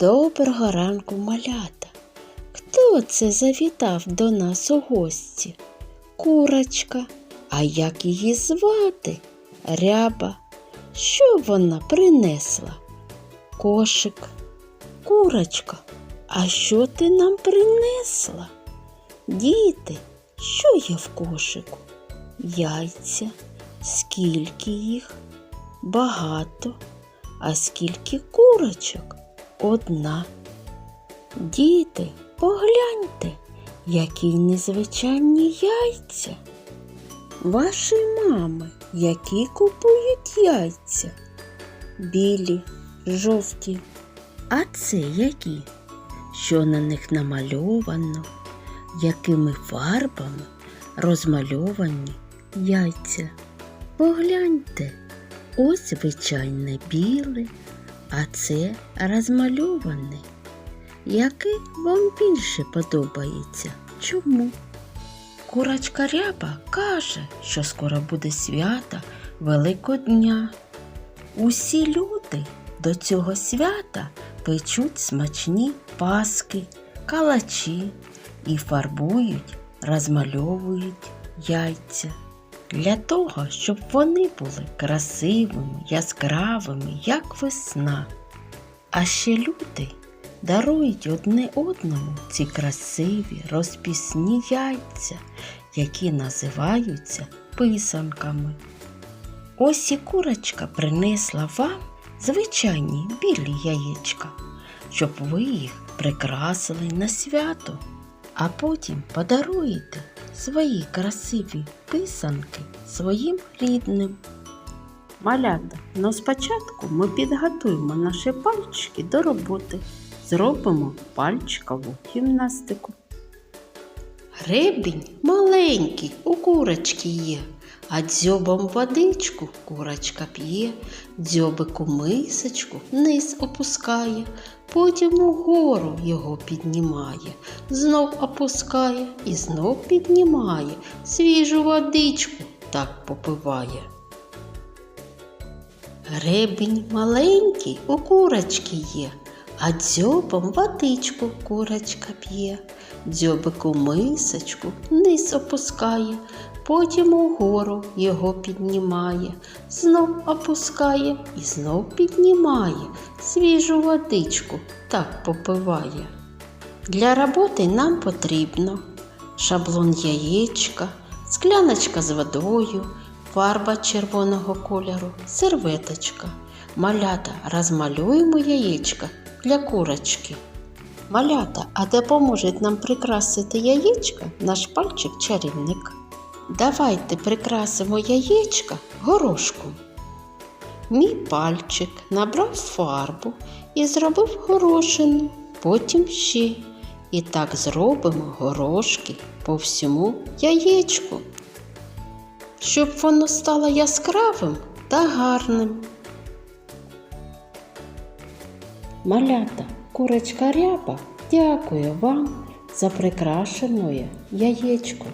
Доброго ранку, малята. Хто це завітав до нас у гості? Курочка. А як її звати? Ряба. Що вона принесла? Кошик. Курочка. А що ти нам принесла? Діти, що є в кошику? Яйця. Скільки їх? Багато. А скільки курочок? Одна. Діти, погляньте, які незвичайні яйця. Ваші мами, які купують яйця? Білі, жовті. А це які? Що на них намальовано? Якими фарбами розмальовані яйця? Погляньте, ось звичайне біле, а це розмальоване. Який вам більше подобається? Чому? Курочка ряба каже, що скоро буде свято Великодня. Усі люди до цього свята печуть смачні паски, калачі і фарбують, розмальовують яйця. Для того, щоб вони були красивими, яскравими, як весна. А ще люди дарують одне одному ці красиві розпісні яйця, які називаються писанками. Ось і курочка принесла вам звичайні білі яєчка, щоб ви їх прикрасили на свято, а потім подаруєте свої красиві писанки своїм рідним. Малята, ну спочатку ми підготуємо наші пальчики до роботи. Зробимо пальчикову гімнастику. Гребінь маленький у курочки є, а дзьобом водичку курочка п'є, дзьобику мисочку вниз опускає, потім угору його піднімає, знов опускає і знов піднімає, свіжу водичку так попиває. Гребінь маленький у курочки є, а дзьобом водичку курочка п'є, дзьобику мисочку вниз опускає, потім угору його піднімає, знов опускає і знов піднімає, свіжу водичку так попиває. Для роботи нам потрібно шаблон яєчка, скляночка з водою, фарба червоного кольору, серветочка. Малята розмалюємо яєчка для курочки. Малята, а допоможуть нам прикрасити яєчка наш пальчик чарівник. Давайте прикрасимо яєчка горошком. Мій пальчик набрав фарбу і зробив горошину, потім ще. І так зробимо горошки по всьому яєчку, щоб воно стало яскравим та гарним. Малята, курочка ряба, дякую вам за прикрашене яєчко.